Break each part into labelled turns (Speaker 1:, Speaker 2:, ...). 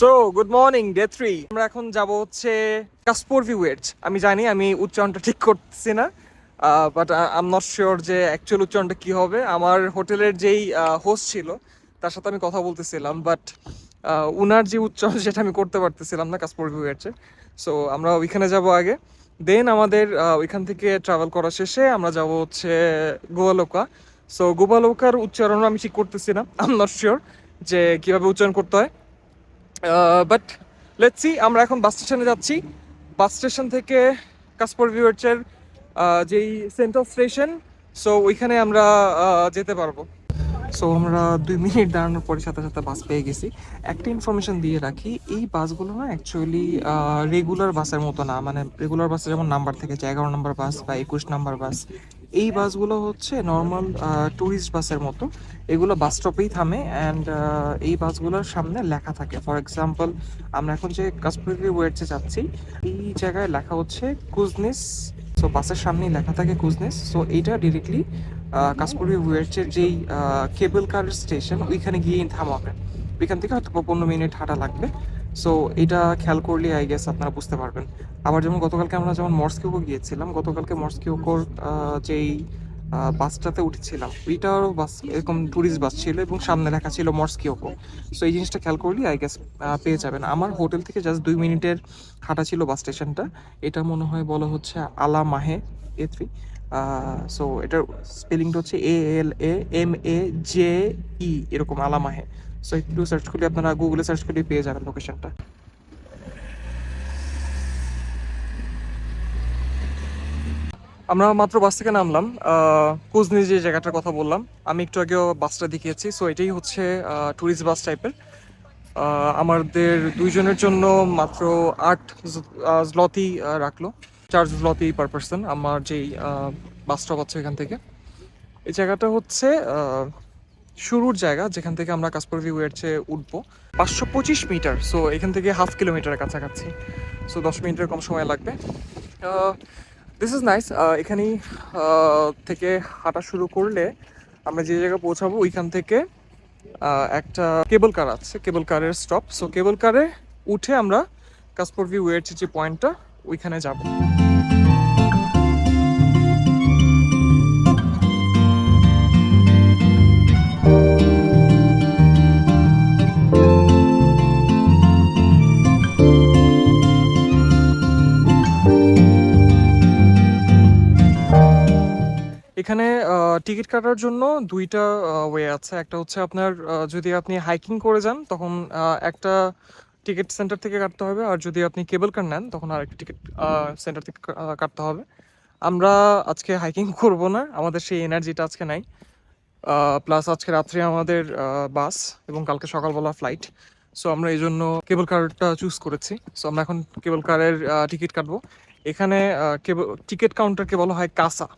Speaker 1: So good morning day three আমরা এখন যাব হচ্ছে কাসপুর ভিউয়েজ আমি জানি, আমি উচ্চারণটা ঠিক করতেছি না but I am not sure যে অ্যাকচুয়াল উচ্চারণটা কি হবে। আমার হোটেলের যেই হোস্ট ছিল, তার সাথে আমি কথা বলতেছিলাম বাট উনার যে উচ্চারণ, সেটা আমি করতে পারতেছিলাম না কাসপুর ভিউয়েজে সো আমরা ওইখানে যাব আগে। দেন আমাদের ওইখান থেকে ট্রাভেল করা শেষে আমরা যাব হচ্ছে গোয়ালোকা সো গোয়ালোকার উচ্চারণ আমি ঠিক করতেছি না আই এম নট শিওর যে কীভাবে উচ্চারণ করতে হয়। বাট লেটস আমরা এখন বাস স্টেশনে যাচ্ছি। বাস স্টেশন থেকে কাসপর ভিউয়ার্সের যেই সেন্ট্রাল স্টেশন সো ওইখানে আমরা যেতে পারব। সো আমরা দুই মিনিট দাঁড়ানোর পরে সাথে সাথে বাস পেয়ে গেছি। একটা ইনফরমেশন দিয়ে রাখি, এই বাসগুলো না অ্যাকচুয়ালি রেগুলার বাসের মতো না। মানে রেগুলার বাসে যেমন নাম্বার থেকে, যে এগারো নাম্বার বাস বা একুশ নাম্বার বাস এই বাসগুলো হচ্ছে নর্মাল ট্যুরিস্ট বাসের মতো। এগুলো বাস স্টপেই থামে অ্যান্ড এই বাসগুলোর সামনে লেখা থাকে। ফর এক্সাম্পল আমরা এখন যে কাশ্মীরি ওয়েটসে যাচ্ছি, এই জায়গায় লেখা হচ্ছে কুজনিস সো বাসের সামনেই লেখা থাকে কুজনিস সো এইটা ডিরেক্টলি কাশ্মীরি ওয়েটসের যেই কেবল কার স্টেশন ওইখানে গিয়ে থামাবে। ওইখান থেকে হয়তো পনেরো মিনিট হাঁটা লাগবে। সো এটা খেয়াল করলে আই গেস আপনারা বুঝতে পারবেন। আবার যেমন গতকালকে আমরা যেমন মর্সকিউকো গিয়েছিলাম, গতকালকে মর্সকিউকোর যেই বাসটাতে উঠেছিলাম, ওইটারও বাস, এরকম ট্যুরিস্ট বাস ছিল এবং সামনে লেখা ছিল মর্সকিওকো সো এই জিনিসটা খেয়াল করলে আই গেস পেয়ে যাবেন। আমার হোটেল থেকে জাস্ট দুই মিনিটের হাঁটা ছিল বাস স্টেশনটা। এটা মনে হয় বলা হচ্ছে আলা মাহে এ থ্রি সো এটার স্পেলিংটা হচ্ছে এ এল A M A J E এরকম আলা মাহে সো একটু সার্চ করলে আপনারা গুগলে সার্চ করলে পেয়ে যাবেন লোকেশনটা আমরা মাত্র বাস থেকে নামলাম কুজনি যে জায়গাটার কথা বললাম, আমি একটু আগেও বাসটা দেখিয়েছি। সো এটাই হচ্ছে ট্যুরিস্ট বাস টাইপের আমাদের দুইজনের জন্য মাত্র আট জলতি রাখল। চার জলতি পার পার্সন আমার যেই বাস স্টপ আছে এখান থেকে। এই জায়গাটা হচ্ছে শুরুর জায়গা, যেখান থেকে আমরা কাসপুর ভিউ এরছে উঠবো, পাঁচশো পঁচিশ মিটার সো এখান থেকে হাফ কিলোমিটারের কাছাকাছি। সো দশ মিনিটের কম সময় লাগবে। দিস ইজ নাইস এখানেই থেকে হাঁটা শুরু করলে আমরা যে জায়গায় পৌঁছাবো, ওইখান থেকে একটা কেবল কার আছে, কেবল কারের স্টপ সো কেবল কারে উঠে আমরা কাসপুর ভিউ এর যে পয়েন্টটা ওইখানে যাব। এখানে টিকিট কাটার জন্য দুইটা ওয়ে আছে। একটা হচ্ছে আপনার যদি আপনি হাইকিং করে যান, তখন একটা টিকিট সেন্টার থেকে কাটতে হবে। আর যদি আপনি কেবল কার নেন, তখন আরেকটা টিকিট সেন্টার থেকে কাটতে হবে। আমরা আজকে হাইকিং করব না। আমাদের সেই এনার্জিটা আজকে নাই। প্লাস আজকে রাত্রে আমাদের বাস এবং কালকে সকালবেলা ফ্লাইট সো আমরা এই জন্য কেবল কারটা চুজ করেছি। সো আমরা এখন কেবল কারের টিকিট কাটবো। এখানে কেবল টিকিট কাউন্টারকে বলা হয় কাসা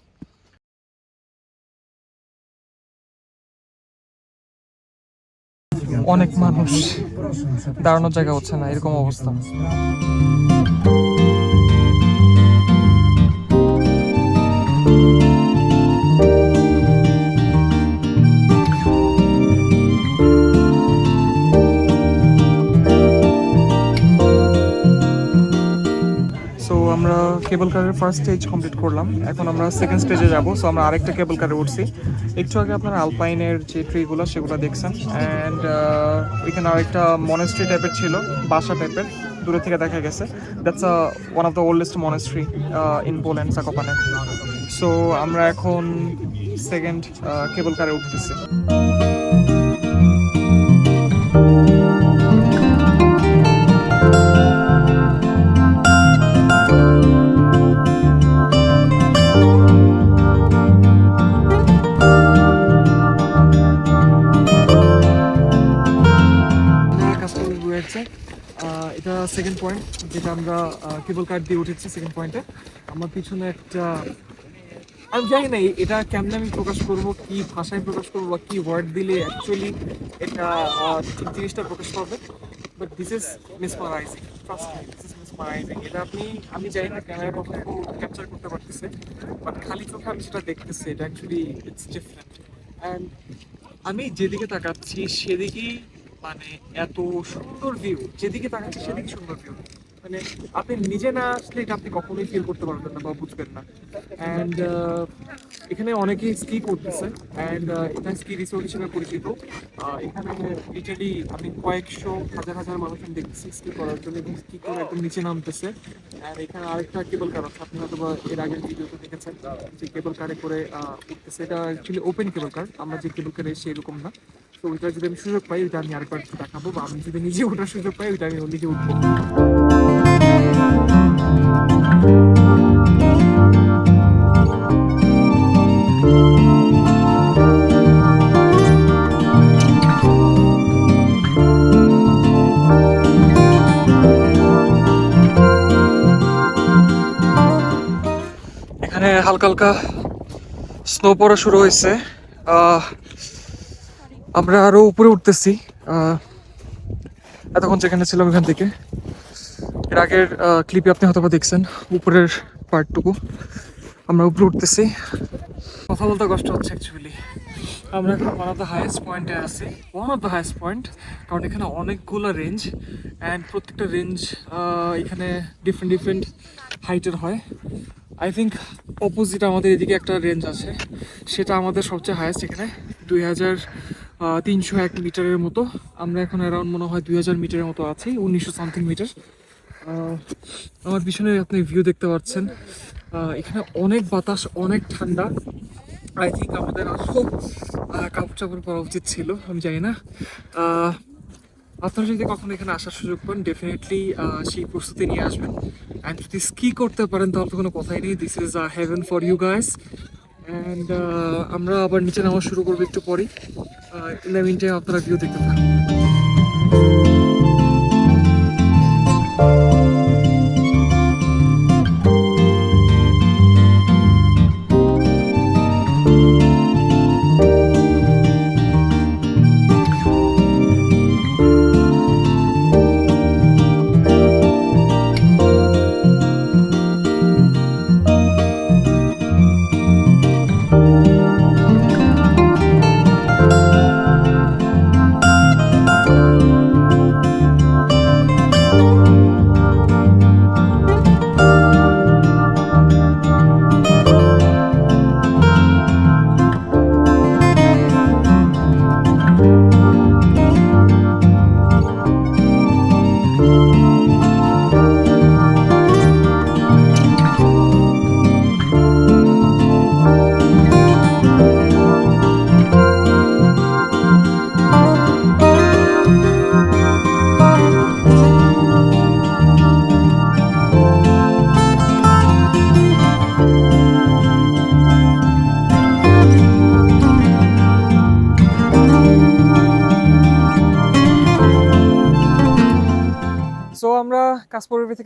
Speaker 1: অনেক মানুষ দাঁড়ানোর জায়গা হচ্ছে না এরকম অবস্থা। কেবল কারের ফার্স্ট স্টেজ কমপ্লিট করলাম। এখন আমরা সেকেন্ড স্টেজে যাব সো আমরা আরেকটা কেবল কারে উঠছি। একটু আগে আপনারা আলপাইনের যে ট্রিগুলো সেগুলো দেখছেন। অ্যান্ড ওইখানে আরেকটা মনেস্ট্রি টাইপের ছিল, বাসা টাইপের দূরে থেকে দেখা গেছে। That's one of the oldest monastery in Poland Zakopane so আমরা এখন সেকেন্ড কেবল কারে উঠতেছি। পয়েন্ট যেটা আমরা কেবল কার্ড দিয়ে উঠেছি সেকেন্ড পয়েন্টে আমার পিছনে একটা, আমি জানি না এটা কেমনে আমি প্রকাশ করব, কি ভাষায় প্রকাশ করব বা কি ওয়ার্ড দিলে অ্যাকচুয়ালি এটা জিনিসটা প্রকাশ পাবে। But this is mesmerising trust me this is এটা আপনি, আমি জানি না ক্যামেরা কতটুকু ক্যাপচার করতে পারতেছে বাট খালি চোখে আমি যেটা দেখতেছি, এটা অ্যাকচুয়ালি ইটস ডিফারেন্ট অ্যান্ড আমি যেদিকে তাকাচ্ছি, সেদিকেই মানে এত সুন্দর ভিউ যেদিকে তাকাচ্ছে সেদিকে সুন্দর ভিউ মানে আপনি নিজে না আসলে এটা আপনি কখনোই ফিল করতে পারবেন না বা বুঝবেন না। অ্যান্ড এখানে অনেকেই স্কি করতেছে। অ্যান্ড এটা স্কি রিসোর্ট হিসেবে পরিচিত। এখানে লিটারলি আমি কয়েকশো হাজার হাজার মানুষ আমি দেখতেছি স্কি করার জন্য এবং স্কি করে একদম নিচে নামতেছে। অ্যান্ড এখানে আরেকটা কেবল কার আছে, আপনি হয়তো এর আগের ভিডিওতে দেখেছেন যে কেবল কারে করে উঠতেছে। এটা অ্যাকচুয়ালি ওপেন কেবল কার আমরা যে কেবল কারে এসে এরকম না। তো ওইটা যদি আমি সুযোগ পাই ওইটা আমি আরেকবার দেখাবো। বা আমি যদি নিজে ওঠার সুযোগ পাই ওইটা আমি নিজে উঠবো। এখানে হালকা হালকা স্নো পড়া শুরু হয়েছে। আহ, আমরা আরও উপরে উঠতেছি এতক্ষণ যেখানে ছিলাম এখান থেকে। এর আগের ক্লিপে আপনি হয়তো দেখছেন, উপরের পার্টটুকু। আমরা উপরে উঠতেছি। কথা বলতে কষ্ট হচ্ছে অ্যাকচুয়ালি আমরা এখন ওয়ান অফ দ্য হাইয়েস্ট পয়েন্টে আছি। One of the highest point কারণ এখানে অনেকগুলো রেঞ্জ অ্যান্ড প্রত্যেকটা রেঞ্জ এখানে ডিফারেন্ট ডিফারেন্ট হাইটের হয়। আই থিঙ্ক অপোজিট আমাদের এদিকে একটা রেঞ্জ আছে। সেটা আমাদের সবচেয়ে হায়েস্ট এখানে, দুই হাজার তিনশো এক মিটারের মতো। আমরা এখন অ্যারাউন্ড মনে হয় দুই হাজার মিটারের মতো আছি, উনিশশো সামথিং মিটার আমার পিছনে আপনি ভিউ দেখতে পাচ্ছেন। এখানে অনেক বাতাস, অনেক ঠান্ডা। আই থিঙ্ক আমাদের আরও কাপড় চাপড় পরা উচিত ছিল, আমি জানি না। আপনারা যদি কখনো এখানে আসার সুযোগ পান ডেফিনেটলি সেই প্রস্তুতি নিয়ে আসবেন। অ্যান্ড যদি স্কি করতে পারেন, তাহলে তো কোনো কথাই নেই। This is a heaven for you guys and আমরা আবার নিচে নামা শুরু করব একটু পরেই। ইন দ্য মিন টাইম আপনারা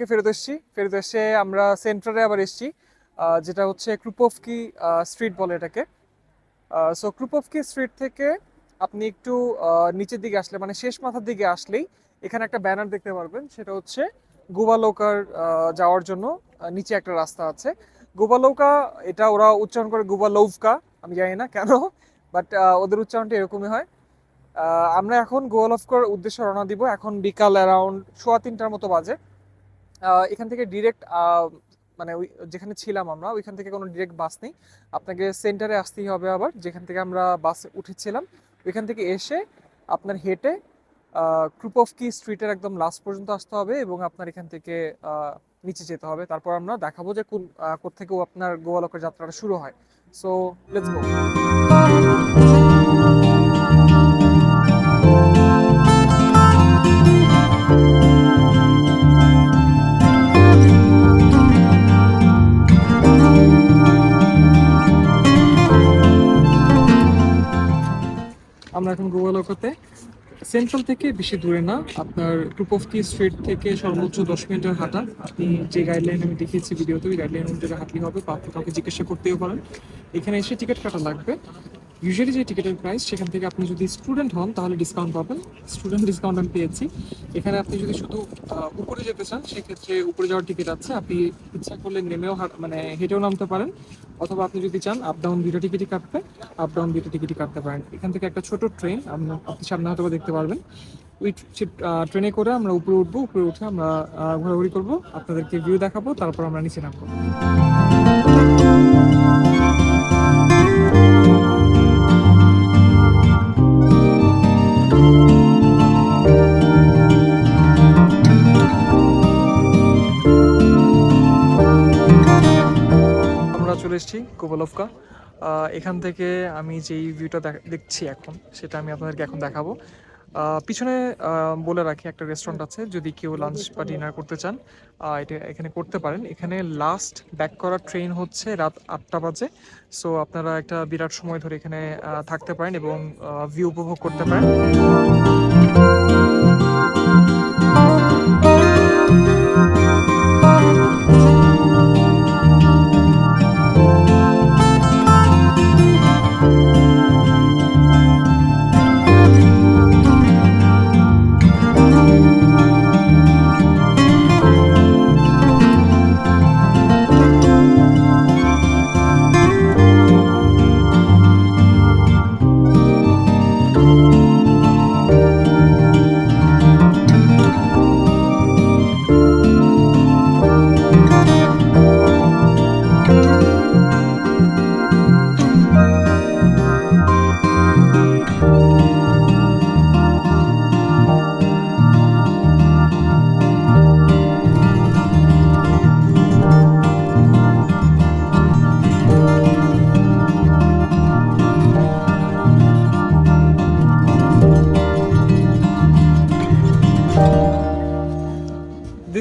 Speaker 1: থেকে ফেরত এসেছি। ফেরত এসে আমরা সেন্টারে আবার এসেছি যেটা হচ্ছে ক্রুপোভকি স্ট্রিট বলে এটাকে। সো ক্রুপোভকি স্ট্রিট থেকে আপনি একটু নিচের দিকে আসলে মানে শেষ মাথার দিকে আসলেই এখানে একটা ব্যানার দেখতে পারবেন। সেটা হচ্ছে গুবালোকার যাওয়ার জন্য নিচে একটা রাস্তা আছে। গুবালোকা এটা ওরা উচ্চারণ করে গুবালোভকা আমি জানি না কেন বাট ওদের উচ্চারণটা এরকমই হয়। আমরা এখন গোয়ালফকর উদ্দেশ্যে রওনা দিব। এখন বিকাল অ্যারাউন্ড সোয়া তিনটার মতো বাজে। এখান থেকে ডিরেক্ট মানে ওই যেখানে ছিলাম আমরা ওইখান থেকে কোনো ডিরেক্ট বাস নেই। আপনাকে সেন্টারে আসতেই হবে আবার যেখান থেকে আমরা বাসে উঠেছিলাম। ওইখান থেকে এসে আপনার হেঁটে ক্রুপ অফ কি স্ট্রিটের একদম লাস্ট পর্যন্ত আসতে হবে এবং আপনার এখান থেকে নিচে যেতে হবে। তারপর আমরা দেখাবো যে কোন আহ, কোত্থেকেও আপনার গোয়ালকের যাত্রাটা শুরু হয়। সো লেটস গো আমরা এখন গোয়ালকাতে। সেন্ট্রাল থেকে বেশি দূরে না, আপনার ক্রুপফকি স্ট্রিট থেকে সর্বোচ্চ দশ মিনিটের হাঁটা। আপনি যে গাইডলাইন আমি দেখিয়েছি ভিডিওতে, ওই গাইডলাইন অনুযায়ী হাঁটলে হবে, বা আপনি কাউকে জিজ্ঞাসা করতেও পারেন। এখানে এসে টিকিট কাটা লাগবে। ইউজুয়ালি যে টিকিটের প্রাইস সেখান থেকে আপনি যদি স্টুডেন্ট হন, তাহলে ডিসকাউন্ট পাবেন। স্টুডেন্ট ডিসকাউন্ট আমি পেয়েছি। এখানে আপনি যদি শুধু উপরে যেতে চান, সেক্ষেত্রে উপরে যাওয়ার টিকিট আছে। আপনি ইচ্ছা করলে নেমেও মানে হেঁটেও নামতে পারেন। অথবা আপনি যদি চান আপ ডাউন দুটো টিকিটই কাটতে আপ ডাউন দুটো টিকিটই কাটতে পারেন। এখান থেকে একটা ছোট ট্রেন আপনি সামনে হয়তো দেখতে পারবেন। ওই ট্রেনে করে আমরা উপরে উঠবো, উপরে উঠে আমরা ঘোরাঘুরি করব। আপনাদেরকে ভিউ দেখাবো, তারপর আমরা নিচে নামবো। চলে এসেছি কোবলভকা আহ, এখান থেকে আমি যেই ভিউটা দেখছি এখন সেটা আমি আপনাদেরকে এখন দেখাবো। পিছনে বলে রাখি একটা রেস্টুরেন্ট আছে যদি কেউ লাঞ্চ বা ডিনার করতে চান এটা এখানে করতে পারেন। এখানে লাস্ট ব্যাক করার ট্রেন হচ্ছে রাত আটটা বাজে। সো আপনারা একটা বিরাট সময় ধরে এখানে থাকতে পারেন এবং ভিউ উপভোগ করতে পারেন।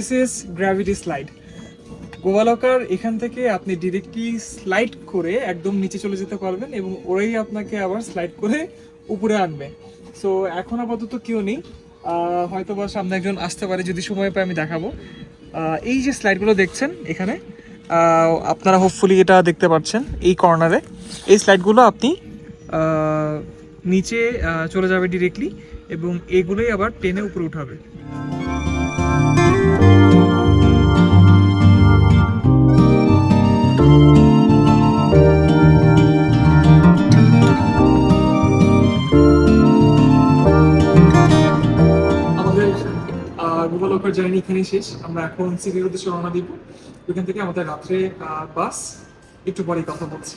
Speaker 1: দিস ইজ গ্র্যাভিটি স্লাইড গোয়ালকার এখান থেকে আপনি ডিরেক্টলি স্লাইড করে একদম নিচে চলে যেতে পারবেন এবং ওরাই আপনাকে আবার স্লাইড করে উপরে আনবে। সো এখন আপাতত কেউ নেই। হয়তো বা সামনে একজন আসতে পারে, যদি সময় পায় আমি দেখাবো। এই যে স্লাইডগুলো দেখছেন এখানে আপনারা হোপফুলি এটা দেখতে পাচ্ছেন এই কর্নারে এই স্লাইডগুলো আপনি নিচে চলে যাবে ডিরেক্টলি এবং এগুলোই আবার টেনে উপরে উঠাবে। গোপালকার জার্নি এখানে শেষ। আমরা এখন সিটির উদ্দেশ্যে রওনা দিব। ওইখান থেকে আমাদের রাত্রে বাস, একটু পরেই কথা বলছি।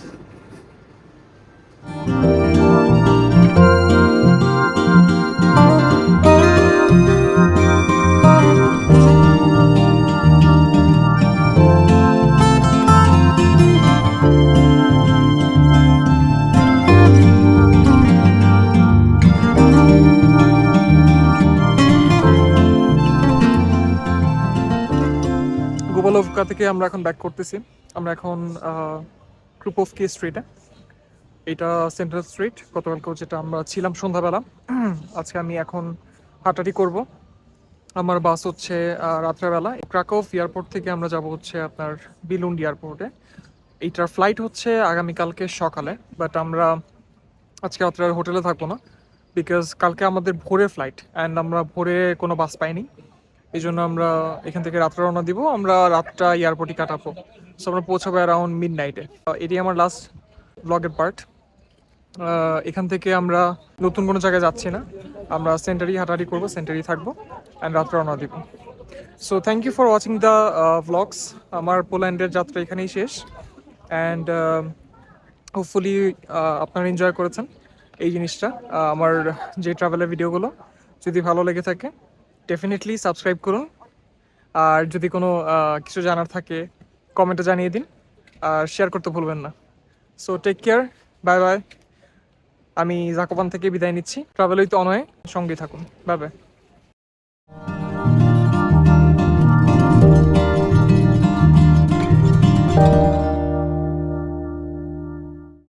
Speaker 1: গোপালভকা থেকে আমরা এখন ব্যাক করতেছি আমরা এখন ক্রুপোভকি স্ট্রিটে এটা সেন্ট্রাল স্ট্রিট গতকালকেও যেটা আমরা ছিলাম সন্ধ্যাবেলা। আজকে আমি এখন হাঁটাহাঁটি করব। আমার বাস হচ্ছে রাত্রেবেলা। ক্রাকোভ এয়ারপোর্ট থেকে আমরা যাব হচ্ছে আপনার বিলুন্ড এয়ারপোর্টে এইটার ফ্লাইট হচ্ছে আগামীকালকে সকালে। বাট আমরা আজকে রাত্রে হোটেলে থাকব না। বিকজ কালকে আমাদের ভোরে ফ্লাইট অ্যান্ড আমরা ভোরে কোনো বাস পাইনি। এই জন্য আমরা এখান থেকে রাত্রে রওনা দিব। আমরা রাতটা এয়ারপোর্টে কাটাবো। সো আমরা পৌঁছাবো অ্যারাউন্ড মিড নাইটে এটি আমার লাস্ট ব্লগের পার্ট এখান থেকে আমরা নতুন কোনো জায়গায় যাচ্ছি না। আমরা সেন্টারি হাঁটাহাঁটি করব সেন্টারি থাকব অ্যান্ড রাত্রে রওনা দিব। So thank you for watching the vlogs আমার পোল্যান্ডের যাত্রা এখানেই শেষ। অ্যান্ড হোপফুলি আপনারা এনজয় করেছেন এই জিনিসটা। আমার যে ট্রাভেলের ভিডিওগুলো যদি ভালো লেগে থাকে ডেফিনেটলি সাবস্ক্রাইব করুন। আর যদি কোনো কিছু জানার থাকে কমেন্টে জানিয়ে দিন। আর শেয়ার করতে ভুলবেন না। So take care bye bye আমি জাকোবান থেকে বিদায় নিচ্ছি। ট্রাভেল উইথ অনয়ে সঙ্গে থাকুন। Bye bye